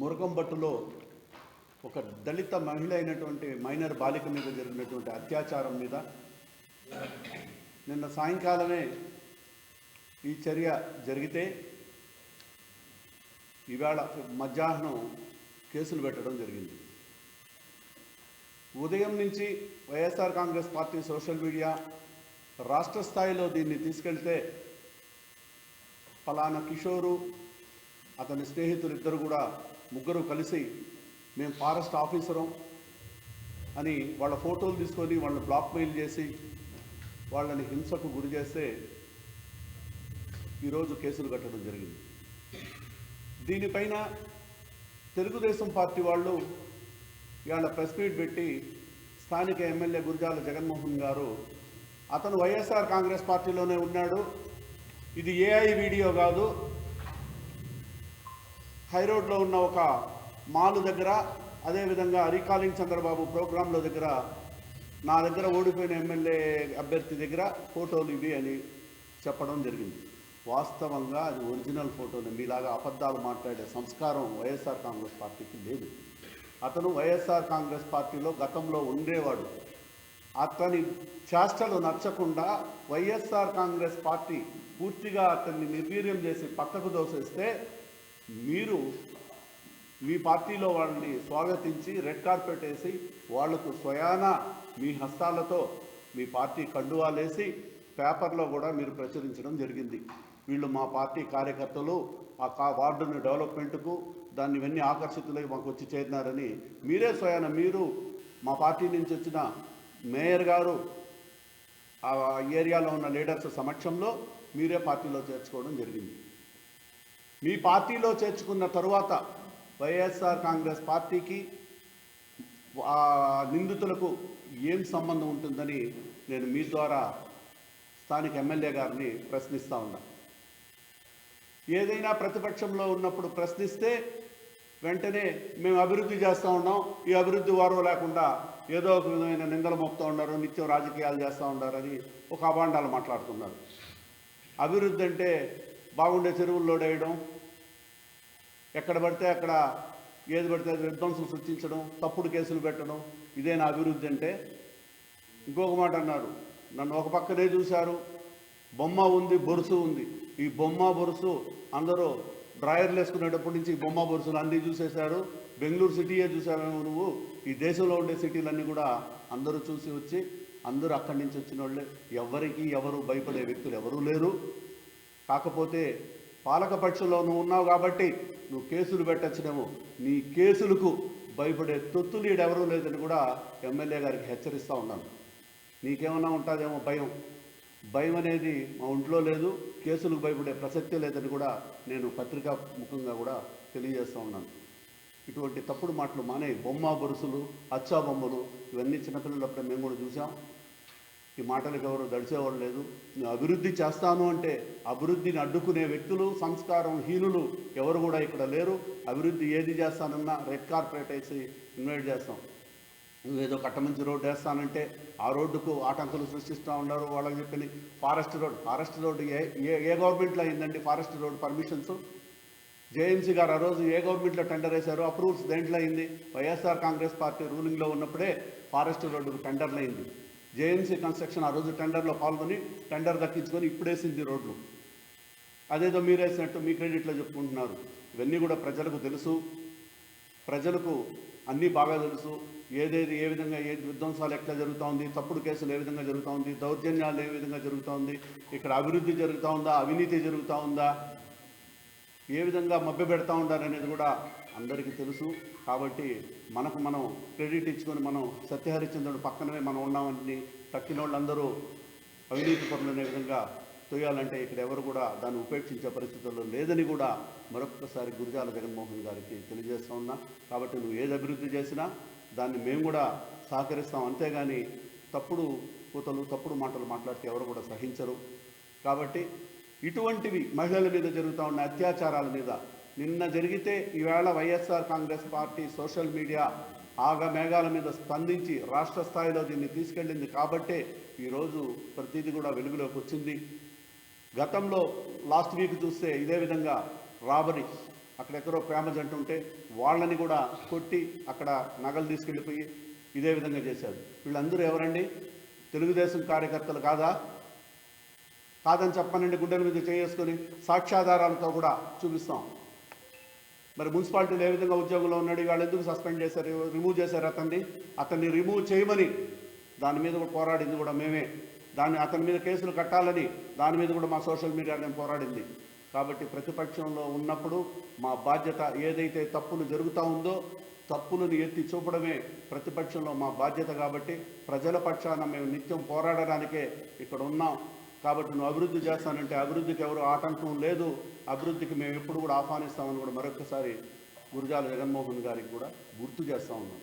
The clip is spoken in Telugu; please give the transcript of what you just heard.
మురగంబట్టులో ఒక దళిత మహిళ అయినటువంటి మైనర్ బాలిక మీద జరిగినటువంటి అత్యాచారం మీద నిన్న సాయంకాలమే ఈ చర్య జరిగితే ఇవాళ మధ్యాహ్నం కేసులు పెట్టడం జరిగింది. ఉదయం నుంచి YSR congress party social media రాష్ట్ర స్థాయిలో దీన్ని తీసుకెళ్తే ఫలానా కిషోరు అతని స్నేహితులు ఇద్దరు కూడా ముగ్గురు కలిసి మేము ఫారెస్ట్ ఆఫీసరం అని వాళ్ళ ఫోటోలు తీసుకొని వాళ్ళని బ్లాక్మెయిల్ చేసి వాళ్ళని హింసకు గురి చేస్తే ఈరోజు కేసులు కట్టడం జరిగింది. దీనిపైన తెలుగుదేశం పార్టీ వాళ్ళు ఇవాళ ప్రెస్ మీట్ పెట్టి స్థానిక ఎమ్మెల్యే గురజాల జగన్మోహన్ గారు అతను వైఎస్ఆర్ కాంగ్రెస్ పార్టీలోనే ఉన్నాడు ఇది ఏఐ వీడియో కాదు హైరోడ్లో ఉన్న ఒక మాలు దగ్గర అదేవిధంగా రీకాలింగ్ చంద్రబాబు ప్రోగ్రాంలో దగ్గర నా దగ్గర ఓడిపోయిన ఎమ్మెల్యే అభ్యర్థి దగ్గర ఫోటోలు ఇవి అని చెప్పడం జరిగింది. వాస్తవంగా అది ఒరిజినల్ ఫోటోని. మీలాగా అబద్ధాలు మాట్లాడే సంస్కారం వైఎస్ఆర్ కాంగ్రెస్ పార్టీకి లేదు. అతను వైఎస్ఆర్ కాంగ్రెస్ పార్టీలో గతంలో ఉండేవాడు. అతని చేష్టలు నచ్చకుండా వైఎస్ఆర్ కాంగ్రెస్ పార్టీ పూర్తిగా అతన్ని నిర్వీర్యం చేసి పక్కకు దోసేస్తే మీరు మీ పార్టీలో వాళ్ళని స్వాగతించి రెడ్ కార్పెట్ వేసి వాళ్ళకు స్వయాన మీ హస్తాలతో మీ పార్టీ కండువాలేసి పేపర్లో కూడా మీరు ప్రచురించడం జరిగింది. వీళ్ళు మా పార్టీ కార్యకర్తలు ఆ కా వార్డుని డెవలప్మెంట్కు దాన్ని ఇవన్నీ ఆకర్షితులై మాకు వచ్చి చేరినారని మీరే స్వయాన మీరు మా పార్టీ నుంచి వచ్చిన మేయర్ గారు ఆ ఏరియాలో ఉన్న లీడర్స్ సమక్షంలో మీరే పార్టీలో చేర్చుకోవడం జరిగింది. మీ పార్టీలో చేర్చుకున్న తరువాత వైఎస్ఆర్ కాంగ్రెస్ పార్టీకి ఆ నిందితులకు ఏం సంబంధం ఉంటుందని నేను మీ ద్వారా స్థానిక ఎమ్మెల్యే గారిని ప్రశ్నిస్తూ ఉన్నా. ఏదైనా ప్రతిపక్షంలో ఉన్నప్పుడు ప్రశ్నిస్తే వెంటనే మేము అభివృద్ధి చేస్తూ ఉన్నాం. ఈ అభివృద్ధి వారు లేకుండా ఏదో ఒక విధమైన నిందలు మోపుతూ ఉన్నారు నిత్యం రాజకీయాలు చేస్తూ ఉన్నారని ఒక అభాండాలు మాట్లాడుతున్నారు. అభివృద్ధి అంటే బాగుండే చెరువుల్లో వేయడం ఎక్కడ పడితే అక్కడ ఏది పడితే అది విధ్వంసం సృష్టించడం తప్పుడు కేసులు పెట్టడం ఇదే నా అభివృద్ధి అంటే ఇంకొక మాట అన్నారు. నన్ను ఒక పక్కనే చూశారు. బొమ్మ ఉంది బొరుసు ఉంది. ఈ బొమ్మ బొరుసు అందరూ డ్రాయర్లు వేసుకునేటప్పటి నుంచి ఈ బొమ్మ బొరుసులు అన్నీ చూసేశారు. బెంగళూరు సిటీయే చూసావేమో నువ్వు. ఈ దేశంలో ఉండే సిటీలన్నీ కూడా అందరూ చూసి వచ్చి అందరూ అక్కడి నుంచి వచ్చిన వాళ్ళే ఎవరికి ఎవరు భయపడే వ్యక్తులు ఎవరూ లేరు. కాకపోతే పాలకపక్షంలో నువ్వు ఉన్నావు కాబట్టి నువ్వు కేసులు పెట్టచ్చునేమో నీ కేసులకు భయపడే తొత్తులు ఎవరూ లేదని కూడా ఎమ్మెల్యే గారికి హెచ్చరిస్తూ ఉన్నాను. నీకేమన్నా ఉంటుందేమో భయం. భయం అనేది మా ఒంట్లో లేదు కేసులకు భయపడే ప్రసక్తి లేదని కూడా నేను పత్రికా ముఖంగా కూడా తెలియజేస్తూ ఉన్నాను. ఇటువంటి తప్పుడు మాటలు మానే బొమ్మ బొరుసులు అచ్చా బొమ్మలు ఇవన్నీ చిన్నపిల్లలప్పుడే మేము కూడా చూసాం. ఈ మాటలకు ఎవరు దడిచేవారు లేదు. నేను అభివృద్ధి చేస్తాను అంటే అభివృద్ధిని అడ్డుకునే వ్యక్తులు సంస్కారం హీనులు ఎవరు కూడా ఇక్కడ లేరు. అభివృద్ధి ఏది చేస్తానన్నా రెడ్ కార్పొరేట్ వేసి ఇన్వైట్ చేస్తాం. నువ్వేదో కట్టమంచి రోడ్డు వేస్తానంటే ఆ రోడ్డుకు ఆటంకులు సృష్టిస్తూ ఉన్నారు వాళ్ళకి చెప్పిన ఫారెస్ట్ రోడ్ ఫారెస్ట్ రోడ్డు ఏ ఏ ఏ గవర్నమెంట్లో అయిందండి ఫారెస్ట్ రోడ్ పర్మిషన్స్? జేఎంసీ గారు ఆ రోజు ఏ గవర్నమెంట్లో టెండర్ వేశారు అప్రూవ్స్ దేంట్లో అయింది? వైఎస్ఆర్ కాంగ్రెస్ పార్టీ రూలింగ్లో ఉన్నప్పుడే ఫారెస్ట్ రోడ్డుకు టెండర్లు అయింది. జేఎంసీ కన్స్ట్రక్షన్ ఆ రోజు టెండర్లో పాల్గొని టెండర్ దక్కించుకొని ఇప్పుడేసింది రోడ్లు. అదేదో మీరేసినట్టు మీ క్రెడిట్లో చెప్పుకుంటున్నారు. ఇవన్నీ కూడా ప్రజలకు తెలుసు. ప్రజలకు అన్నీ బాగా తెలుసు. ఏదేది ఏ విధంగా ఏ విధ్వంసాలు ఎట్లా జరుగుతూ ఉంది తప్పుడు కేసులు ఏ విధంగా జరుగుతూ ఉంది దౌర్జన్యాలు ఏ విధంగా జరుగుతూ ఉంది ఇక్కడ అభివృద్ధి జరుగుతూ ఉందా అవినీతి జరుగుతూ ఉందా ఏ విధంగా మభ్య పెడతా ఉండాలనేది కూడా అందరికీ తెలుసు. కాబట్టి మనకు మనం క్రెడిట్ ఇచ్చుకొని మనం సత్యహరిచంద్రుడు పక్కనే మనం ఉన్నామని తక్కిన వాళ్ళందరూ అవినీతి పనులనే అనే విధంగా తోయాలంటే ఇక్కడ ఎవరు కూడా దాన్ని ఉపేక్షించే పరిస్థితుల్లో లేదని కూడా మరొకసారి గురిజాల జగన్మోహన్ గారికి తెలియజేస్తూ ఉన్నా. కాబట్టి నువ్వు ఏది అభివృద్ధి చేసినా దాన్ని మేము కూడా సహకరిస్తాం. అంతేగాని తప్పుడు కూతలు తప్పుడు మాటలు మాట్లాడితే ఎవరు కూడా సహించరు. కాబట్టి ఇటువంటివి మహిళల మీద జరుగుతూ ఉన్న అత్యాచారాల మీద నిన్న జరిగితే ఈవేళ YSR congress party social media ఆగ మేఘాల మీద స్పందించి రాష్ట్ర స్థాయిలో దీన్ని తీసుకెళ్ళింది కాబట్టే ఈరోజు ప్రతిదీ కూడా వెలుగులోకి వచ్చింది. గతంలో లాస్ట్ వీక్ చూస్తే ఇదే విధంగా రాబరీ అక్కడెక్కడో ప్రేమ జంట ఉంటే వాళ్ళని కూడా కొట్టి అక్కడ నగలు తీసుకెళ్ళిపోయి ఇదే విధంగా చేశారు. వీళ్ళందరూ ఎవరండి? తెలుగుదేశం కార్యకర్తలు కాదా? కాదని చెప్పనండి గుండెల మీద చేసుకొని సాక్ష్యాధారాలతో కూడా చూపిస్తాం. మరి మున్సిపాలిటీలో ఏ విధంగా ఉద్యోగంలో ఉన్నాడు వాళ్ళు ఎందుకు సస్పెండ్ చేశారు రిమూవ్ చేశారు అతన్ని? అతన్ని రిమూవ్ చేయమని దాని మీద కూడా పోరాడింది కూడా మేమే. దాన్ని అతని మీద కేసులు కట్టాలని దాని మీద కూడా మా సోషల్ మీడియా నేను పోరాడింది. కాబట్టి ప్రతిపక్షంలో ఉన్నప్పుడు మా బాధ్యత ఏదైతే తప్పులు జరుగుతూ ఉందో తప్పులను ఎత్తి చూపడమే ప్రతిపక్షంలో మా బాధ్యత కాబట్టి ప్రజల పక్షాన మేము నిత్యం పోరాడడానికే ఇక్కడ ఉన్నాం. కాబట్టి నువ్వు అభివృద్ధి చేస్తానంటే అభివృద్ధికి ఎవరు ఆటంకం లేదు. అభివృద్ధికి మేము ఎప్పుడు కూడా ఆహ్వానిస్తామని కూడా మరొకసారి గురుజాల జగన్మోహన్ గారికి కూడా గుర్తు చేస్తా ఉన్నాం.